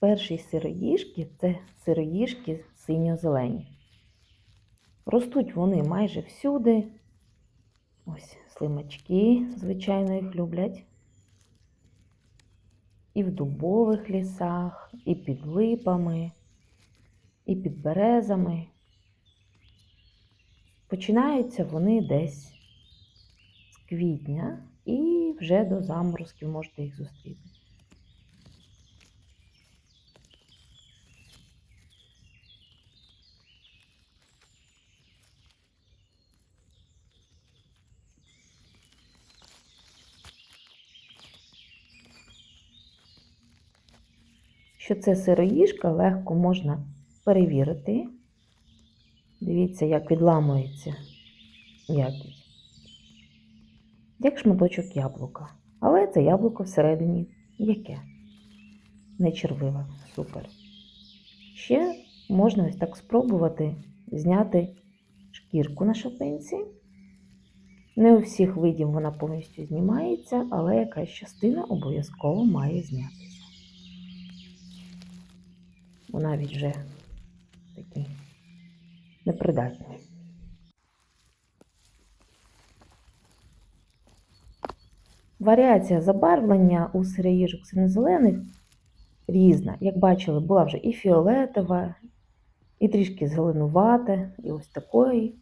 Перші сироїжки це сироїжки синьо-зелені. Ростуть вони майже всюди. Ось слимачки, звичайно, їх люблять. І в дубових лісах, і під липами, і під березами. Починаються вони десь з квітня і вже до заморозків можете їх зустріти. Що це сироїжка, легко можна перевірити. Дивіться, як відламується якість. Як шматочок яблука. Але це яблуко всередині яке? Не червиве. Супер. Ще можна ось так спробувати зняти шкірку на шапинці. Не у всіх видів вона повністю знімається, але якась частина обов'язково має знятися. Бо навіть вже такі непридатні. Варіація забарвлення у сироїжок синьо-зелених різна. Як бачили, була вже і фіолетова, і трішки зеленувата, і ось такої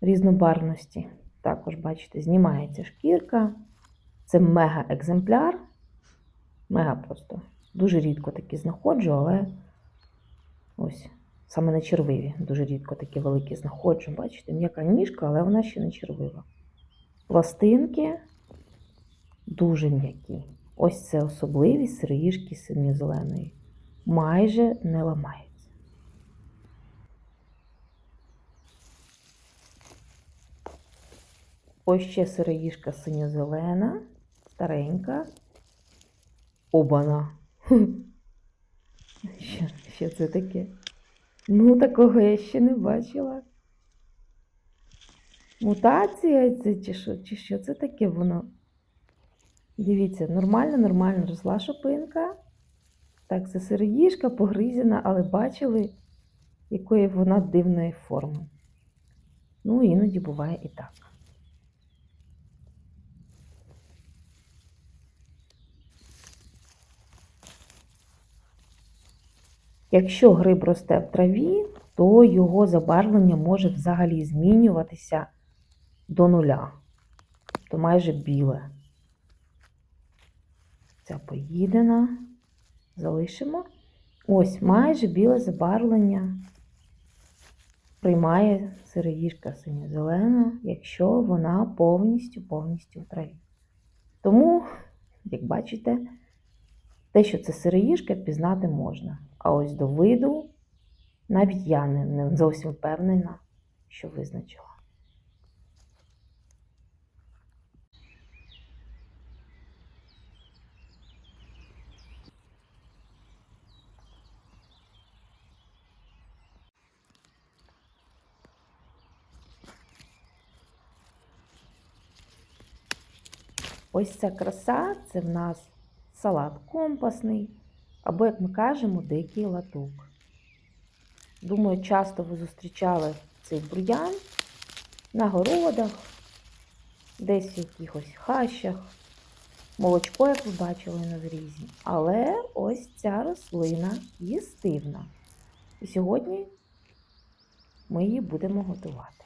різнобарвності. Також, бачите, знімається шкірка. Це мега-екземпляр. Мега просто. Дуже рідко такі знаходжу, але ось саме на червиві. Дуже рідко такі великі знаходжу. Бачите, м'яка ніжка, але вона ще не червива. Пластинки дуже м'які. Ось це особливість сироїжки синьо-зеленої. Майже не ламається. Ось ще сироїжка синьо-зелена, старенька. Обана. Що, що це таке? Ну, такого я ще не бачила. Мутація це чи що, чи що це таке воно? Дивіться, нормально, нормально росла шопинка. Так, це сироїжка погризена, але бачили, якої вона дивної форми. Ну, іноді буває і так. Якщо гриб росте в траві, то його забарвлення може взагалі змінюватися до нуля, то майже біле. Ця поїдена, залишимо. Ось майже біле забарвлення приймає сироїжка синьо-зелена, якщо вона повністю повністю в траві. Тому, як бачите, те, що це сироїжка, пізнати можна. А ось до виду навіть я не, зовсім впевнена, що визначила. Ось ця краса це в нас салат компасний, або, як ми кажемо, дикий латук. Думаю, часто ви зустрічали цей бур'ян на городах, десь в якихось хащах, молочко, як ви бачили на зрізі. Але ось ця рослина їстивна. І сьогодні ми її будемо готувати.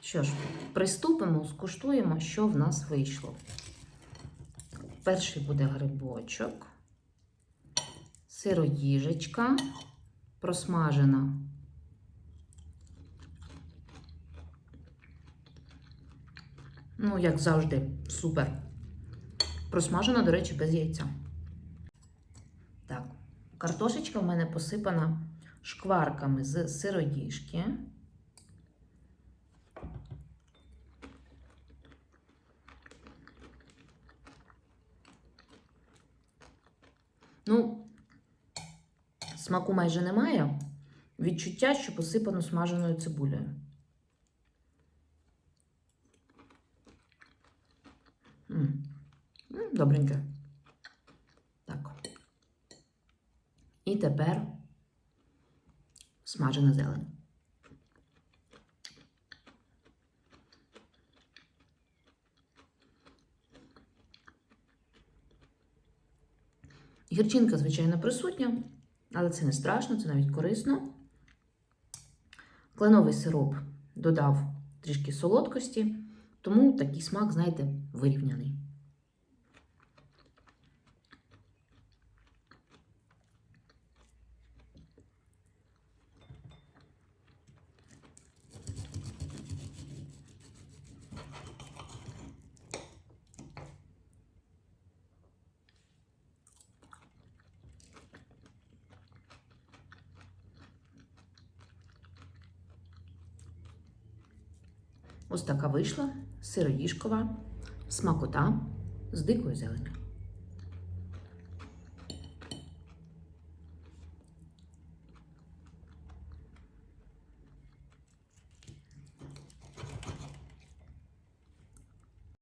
Що ж, приступимо, скуштуємо, що в нас вийшло. Перший буде грибочок, сироїжечка, просмажена. Ну, як завжди, супер. Просмажена, до речі, без яйця. Так, картошечка в мене посипана шкварками з сироїжки. Ну, смаку майже немає. Відчуття, що посипано смаженою цибулею. М, Добреньке. Так. І тепер смажена зелень. Гірчинка, звичайно, присутня, але це не страшно, це навіть корисно. Кленовий сироп додав трішки солодкості, тому такий смак, знаєте, вирівняний. Ось така вийшла сироїжкова смакота з дикою зеленю.